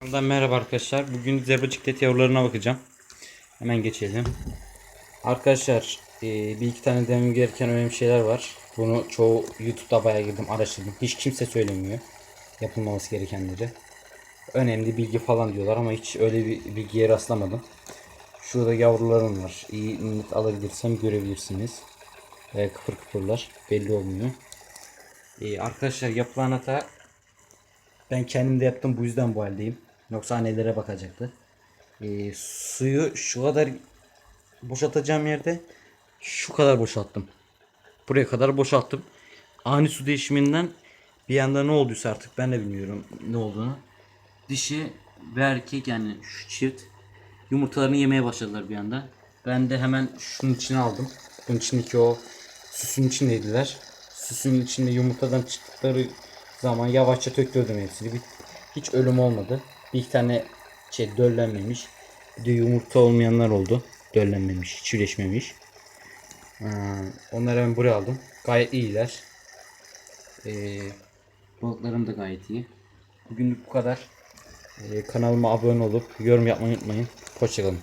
Kanaldan merhaba arkadaşlar. Bugün zebra ciklet yavrularına bakacağım. Hemen geçelim. Arkadaşlar e, bir iki tane demem gereken önemli şeyler var. Bunu çoğu YouTube'da bayağı girdim araştırdım. Hiç kimse söylemiyor. Yapılmaması gerekenleri. Önemli bilgi falan diyorlar ama hiç öyle bir bilgiye rastlamadım. Şurada yavrularım var. İyi net alabilirsem görebilirsiniz. E, kıpır kıpırlar. Belli olmuyor. E, arkadaşlar yapılan hata ben kendim de yaptım bu yüzden bu haldeyim. Yoksa annelere bakacaktı. Ee, suyu şu kadar boşaltacağım yerde şu kadar boşalttım. Buraya kadar boşalttım. Ani su değişiminden bir anda ne olduysa artık ben de bilmiyorum ne olduğunu. Dişi ve erkek yani şu çift yumurtalarını yemeye başladılar bir anda. Ben de hemen şunun içine aldım. Bunun içindeki o süsün içindeydiler. Süsün içinde yumurtadan çıktıkları zaman yavaşça töktürdüm hepsini. Hiç ölüm olmadı. Bir tane şey döllenmemiş. Bir de yumurta olmayanlar oldu. Döllenmemiş, çileşmemiş. Ee, onları ben buraya aldım. Gayet iyiler. Ee, balıklarım da gayet iyi. Bugünlük bu kadar. Ee, kanalıma abone olup yorum yapmayı unutmayın. Hoşçakalın.